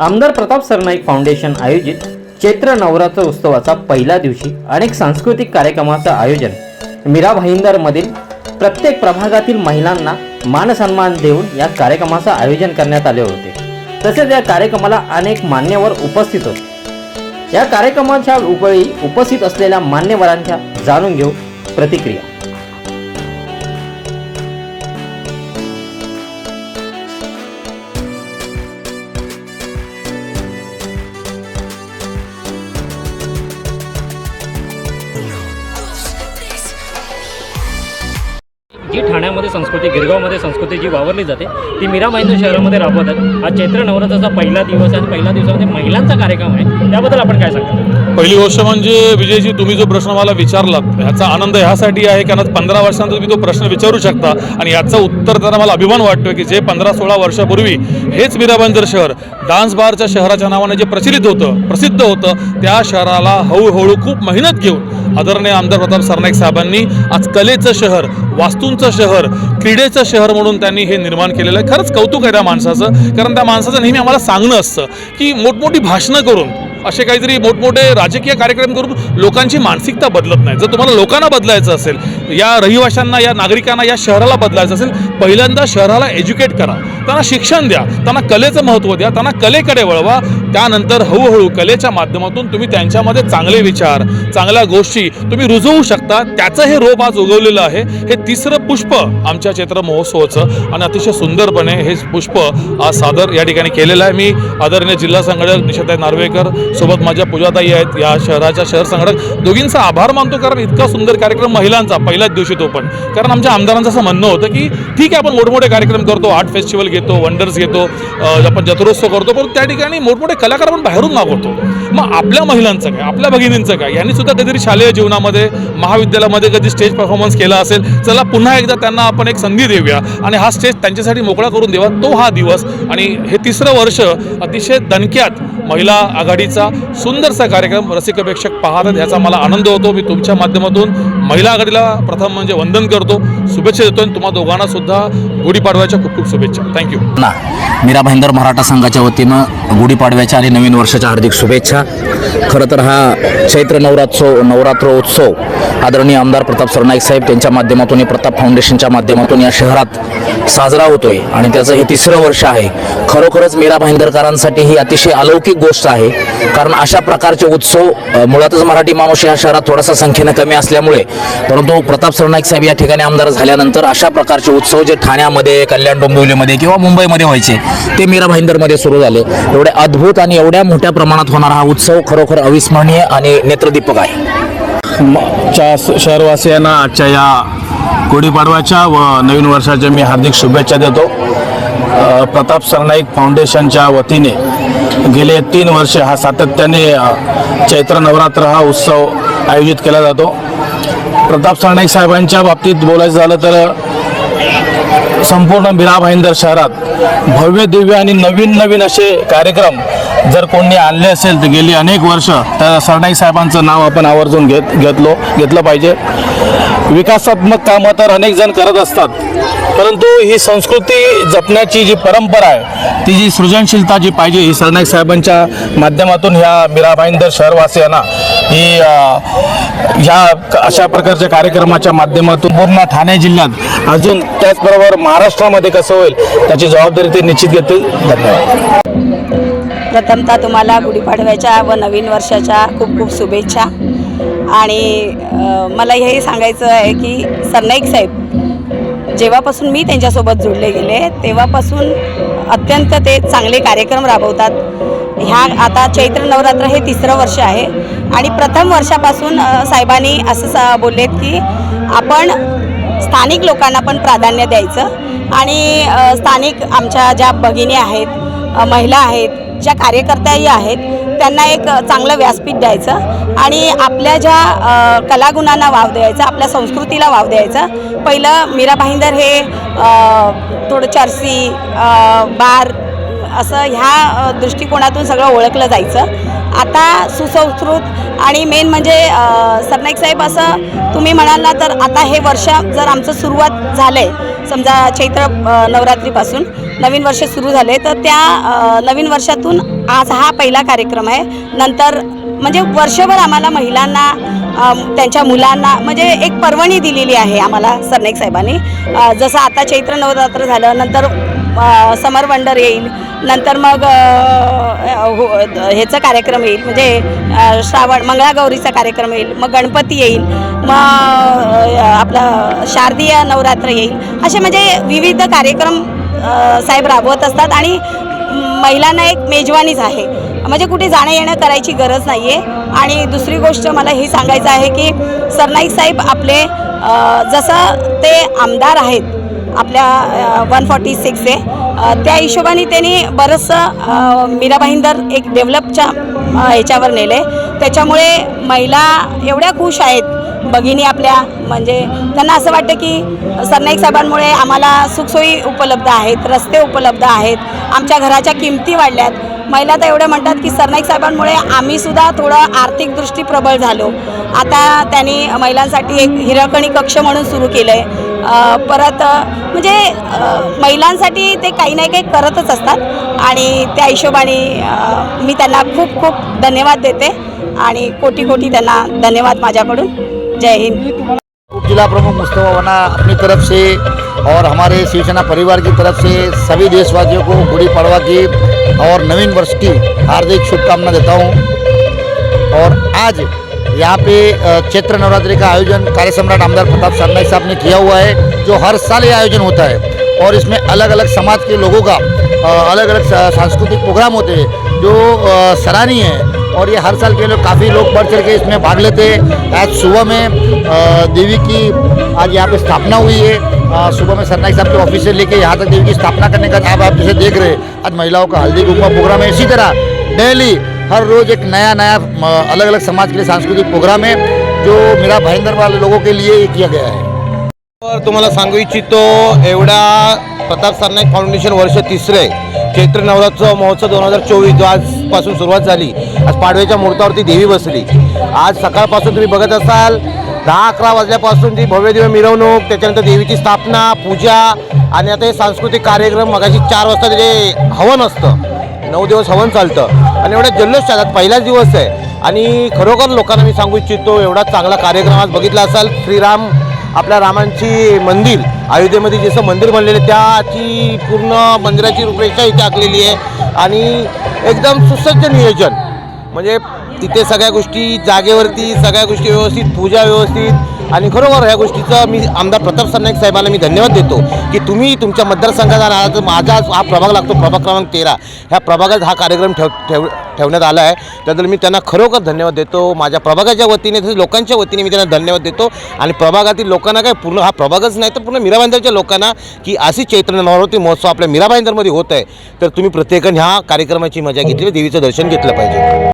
आमदार प्रताप सरनाईक फाउंडेशन आयोजित चैत्र नवरात्र उत्सवाचा पहिल्या दिवशी अनेक सांस्कृतिक कार्यक्रमाचं आयोजन. मीरा भाईंदरमधील प्रत्येक प्रभागातील महिलांना मानसन्मान देऊन या कार्यक्रमाचं आयोजन करण्यात आले होते. तसेच या कार्यक्रमाला अनेक मान्यवर उपस्थित होते. या कार्यक्रमाच्या वेळी उपस्थित असलेल्या मान्यवरांच्या जाणून घेऊ प्रतिक्रिया. get ठाण्यामध्ये संस्कृती गिरगावमध्ये संस्कृती जी वावरली जाते ती मीरा भाईंदर शहरामध्ये राबवतात. आज चैत्र नवरात्राचा पहिला दिवस आणि पहिल्या दिवसामध्ये महिलांचा कार्यक्रम आहे. त्याबद्दल आपण काय सांगाल पहिली गोष्ट म्हणजे विजयजी तुम्ही जो प्रश्न मला विचारलात ह्याचा आनंद ह्यासाठी आहे कारण पंधरा वर्षांत तुम्ही तो प्रश्न विचारू शकता. आणि याचं उत्तर त्यांना मला अभिमान वाटतो की जे पंधरा सोळा वर्षापूर्वी हेच मीराबंदर शहर डान्स बारच्या शहराच्या नावाने जे प्रचलित होतं प्रसिद्ध होतं त्या शहराला हळूहळू खूप मेहनत घेऊन आदरणीय आमदार प्रताप सरनाईक साहेबांनी आज कलेचं शहर वास्तूंचं शहर क्रीडेचं शहर म्हणून त्यांनी हे निर्माण केलेलं आहे. खरंच कौतुक आहे त्या माणसाचं कारण त्या माणसाचं नेहमी आम्हाला सांगणं असतं की मोठमोठी भाषणं करून असे काहीतरी मोठमोठे राजकीय कार्यक्रम करून लोकांची मानसिकता बदलत नाही. जर तुम्हाला लोकांना बदलायचं असेल या रहिवाशांना या नागरिकांना या शहराला बदलायचं असेल पहिल्यांदा शहराला एज्युकेट करा. त्यांना शिक्षण द्या. त्यांना कलेचं महत्त्व द्या. त्यांना कलेकडे वळवा. त्यानंतर हळूहळू कलेच्या माध्यमातून तुम्ही त्यांच्यामध्ये चांगले विचार चांगल्या गोष्टी तुम्ही रुजवू शकता. त्याचं हे रोप आज उगवलेलं आहे. हे तिसरं पुष्प आमच्या चैत्र महोत्सवाचं आणि अतिशय सुंदरपणे हे पुष्प आज सादर या ठिकाणी केलेलं आहे. मी आदरणीय जिल्हा संघटक निशाताई नार्वेकर सोबत माझ्या पूजाताई आहेत. या शहराच्या शहर संघटक दोघींचा आभार मानतो कारण इतका सुंदर कार्यक्रम महिलांचा पहिल्याच दिवशी तो पण. कारण आमच्या आमदारांचं असं म्हणणं होतं की ठीक आहे आपण मोठमोठे कार्यक्रम करतो आर्ट फेस्टिवल घेतो वंडर्स घेतो आपण जत्रोत्सव करतो पण त्या ठिकाणी मोठमोठे कलाकार आपण बाहेरून मागवतो. मग आपल्या महिलांचं काय? आपल्या भगिनींचं काय? यांनी सुद्धा कधीतरी शालेय जीवनामध्ये महाविद्यालयामध्ये कधी स्टेज परफॉर्मन्स केला असेल चला पुन्हा एकदा त्यांना आपण एक संधी देऊया. आणि हा स्टेज त्यांच्यासाठी मोकळा करून देवा तो हा दिवस. आणि हे तिसरं वर्ष अतिशय दणक्यात महिला आघाडीचं सुंदरसा कार्यक्रम रसिक प्रेक्षक पाहतात याचा मला आनंद होतो. मी तुमच्या माध्यमातून महिला आघाडीला प्रथम म्हणजे वंदन करतो. शुभेच्छा देतो आणि तुम्हा दोघांना सुद्धा गुढीपाडव्याच्या खूप खूप शुभेच्छा. थँक्यू ना मीरा भाईंदर मराठा संघाच्या वतीनं गुढीपाडव्याच्या आणि नवीन वर्षाच्या हार्दिक शुभेच्छा. खरं तर हा चैत्र नवरात्रोत्सव नवरात्रोत्सव आदरणीय आमदार प्रताप सरनाईक साहेब त्यांच्या माध्यमातून प्रताप फाउंडेशनच्या माध्यमातून या शहरात साजरा होतोय. आणि त्याचं हे तिसरं वर्ष आहे. खरोखरच मीरा भाईंदरकरांसाठी ही अतिशय अलौकिक गोष्ट आहे. कारण अशा प्रकारचे उत्सव मुळातच मराठी माणूस या शहरात थोडासा संख्येनं कमी असल्यामुळे परंतु प्रताप सरनाईक साहेब या ठिकाणी आमदार झाल्यानंतर अशा प्रकारचे उत्सव जे ठाण्यामध्ये कल्याण डोंबिवलीमध्ये किंवा मुंबईमध्ये व्हायचे ते मीरा भाईंदरमध्ये सुरू झाले. एवढे अद्भुत आणि एवढ्या मोठ्या प्रमाणात होणारा हा उत्सव खरोखर अविस्मरणीय आणि नेत्रदीपक आहे. च्या शहरवासियांना आजच्या या गुढीपाडव्याच्या व नवीन वर्षाच्या मी हार्दिक शुभेच्छा देतो. प्रताप सरनाईक फाउंडेशनच्या वतीने गेले तीन वर्ष हा सातत्याने चैत्र नवरात्र हा उत्सव आयोजित केला जातो. प्रताप सरनाईक साहेबांच्या बाबतीत बोलायचं झालं तर संपूर्ण बिरा भाईंदर शहरात भव्य दिव्य आणि नवीन नवीन असे कार्यक्रम जर कोणी आणले असेल तर गेली अनेक वर्ष तर सरनाईक साहेबांचं नाव आपण आवर्जून घेत घेतलो घेतलं पाहिजे. विकासात्मक कामं तर अनेक जण करत असतात परंतु ही संस्कृती जपण्याची जी परंपरा आहे ती जी सृजनशीलता जी पाहिजे ही सरनाईक साहेबांच्या माध्यमातून ह्या मीराबाईंदर शहरवासियांना ही ह्या अशा प्रकारच्या कार्यक्रमाच्या माध्यमातून पूर्ण ठाणे जिल्ह्यात अजून त्याचबरोबर महाराष्ट्रामध्ये कसं होईल त्याची जबाबदारी ते निश्चित घेतील. धन्यवाद. प्रथमतः तुम्हाला गुढीपाडव्याच्या व नवीन वर्षाच्या खूप खूप शुभेच्छा. आणि मला हेही सांगायचं आहे की सरनाईक साहेब जेव्हापासून मी त्यांच्यासोबत जोडले गेले तेव्हापासून अत्यंत ते चांगले कार्यक्रम राबवतात. ह्या आता चैत्र नवरात्र हे तिसरं वर्ष आहे. आणि प्रथम वर्षापासून साहेबांनी असं सा बोललेत की आपण स्थानिक लोकांना पण प्राधान्य द्यायचं. आणि स्थानिक आमच्या ज्या भगिनी आहेत महिला आहेत ज्या कार्यकर्त्याही आहेत त्यांना एक चांगलं व्यासपीठ द्यायचं आणि आपल्या ज्या कलागुणांना वाव द्यायचा आपल्या संस्कृतीला वाव द्यायचा. पहिलं मीरा भाईंदर हे थोडं चर्सी बार असं ह्या दृष्टिकोनातून सगळं ओळखलं जायचं. आता सुसंस्कृत आणि मेन म्हणजे सरनाईक साहेब असं तुम्ही म्हणाल ना तर आता हे वर्ष जर आमचं सुरुवात झालं आहे समजा चैत्र नवरात्रीपासून नवीन वर्ष सुरू झाले तर त्या नवीन वर्षातून आज हा पहिला कार्यक्रम आहे. नंतर म्हणजे वर्षभर आम्हाला महिलांना त्यांच्या मुलांना म्हणजे एक पर्वणी दिलेली आहे आम्हाला सरनाईक साहेबांनी. जसं आता चैत्र नवरात्र झालं नंतर समर वंडर येईल नंतर मग हो ह्याचा कार्यक्रम येईल म्हणजे श्रावण मंगळागौरीचा कार्यक्रम येईल मग गणपती येईल मग आपलं शारदीय नवरात्र येईल असे म्हणजे विविध कार्यक्रम साहेब राबवत असतात आणि महिलांना एक मेजवानीच आहे. म्हणजे कुठे जाणं येणं करायची गरज नाही आहे आणि दुसरी गोष्ट मला हे सांगायचं आहे की सरनाईक साहेब आपले जसं ते आमदार आहेत आपल्या वन फॉर्टी सिक्स आहे. त्या हिशोबाने त्यांनी बरंचसं मीराबाईंदर एक डेव्हलपच्या ह्याच्यावर नेले त्याच्यामुळे महिला एवढ्या खुश आहेत भगिनी आपल्या. म्हणजे त्यांना असं वाटतं की सरनाईक साहेबांमुळे आम्हाला सुखसोयी उपलब्ध आहेत रस्ते उपलब्ध आहेत आमच्या घराच्या किमती वाढल्यात. महिला तर एवढं म्हणतात की सरनाईक साहेबांमुळे आम्हीसुद्धा थोडं आर्थिक दृष्टी प्रबळ झालो. आता त्यांनी महिलांसाठी एक हिरकणी कक्ष म्हणून सुरू केलं आहे परत म्हणजे महिलांसाठी ते काही नाही काही करतच असतात. आणि त्या हिशोबाने मी त्यांना खूप खूप धन्यवाद देते. आणि कोटी कोटी त्यांना धन्यवाद माझ्याकडून. जय हिंद. उप जिला प्रमुख मुस्तफ़ा वना अपनी तरफ से और हमारे शिवसेना परिवार की तरफ से सभी देशवासियों को गुड़ी पड़वा की और नवीन वर्ष की हार्दिक शुभकामना देता हूँ। और आज यहाँ पे चैत्र नवरात्रि का आयोजन कार्य सम्राट आमदार प्रताप सरनाई साहब ने किया हुआ है, जो हर साल ये आयोजन होता है। और इसमें अलग अलग समाज के लोगों का अलग अलग सांस्कृतिक प्रोग्राम होते हैं, जो सराहनीय है। और ये हर साल के लोग काफ़ी लोग बढ़ चढ़ के इसमें भाग लेते हैं। आज सुबह में देवी की आज यहाँ पे स्थापना हुई है। सुबह में सरनाईक साहब के ऑफ़िस से लेके यहाँ तक देवी की स्थापना करने का आप आप जैसे देख रहे हैं, आज महिलाओं का हल्दी कुंकुमा प्रोग्राम है। इसी तरह डेली हर रोज़ एक नया नया अलग अलग समाज के लिए सांस्कृतिक प्रोग्राम है जो मेरा भाईंदर वाले लोगों के लिए किया गया है। तर तुम्हाला सांगू इच्छितो एवढा प्रताप सरनाईक फाउंडेशन वर्ष तिसरे चैत्र नवरात्र महोत्सव दोन हजार चोवीस जो आजपासून सुरुवात झाली. आज पाडव्याच्या मुहूर्तावरती देवी बसली. आज सकाळपासून तुम्ही बघत असाल दहा अकरा वाजल्यापासून ती भव्य दिव्य मिरवणूक त्याच्यानंतर देवीची स्थापना पूजा आणि आता हे सांस्कृतिक कार्यक्रम मगाशी चार वाजता त्याचे हवन असतं नऊ दिवस हवन चालतं. आणि एवढ्या जल्लोष चालतात पहिलाच दिवस आहे. आणि खरोखर लोकांना मी सांगू इच्छितो एवढा चांगला कार्यक्रम आज बघितला असाल. श्रीराम आपल्या रामांची मंदिर अयोध्येमध्ये जसं मंदिर बनलेलं त्याची पूर्ण मंदिराची रूपरेषा इथे आखलेली आहे. आणि एकदम सुसज्ज नियोजन. म्हणजे तिथे सगळ्या गोष्टी जागेवरती सगळ्या गोष्टी व्यवस्थित पूजा व्यवस्थित आणि खरोखर ह्या गोष्टीचं मी आमदार प्रताप सरनाईक साहेबांना मी धन्यवाद देतो की तुम्ही तुमच्या मतदारसंघाचा आणि आज माझा हा प्रभाग लागतो प्रभाग क्रमांक तेरा. ह्या प्रभागात हा कार्यक्रम ठेव ठेव ठेवण्यात आला आहे. त्याबद्दल मी त्यांना खरोखर धन्यवाद देतो. माझ्या प्रभागाच्या वतीने तसेच लोकांच्या वतीने मी त्यांना धन्यवाद देतो. आणि प्रभागातील लोकांना काय पूर्ण हा प्रभागच नाही तर पूर्ण मीराबाईंदरच्या लोकांना की अशी चैत्र नवरात्री महोत्सव आपल्या मीराबाईंदरमध्ये होत आहे. तर तुम्ही प्रत्येकाने ह्या कार्यक्रमाची मजा घेतली देवीचं दर्शन घेतलं पाहिजे.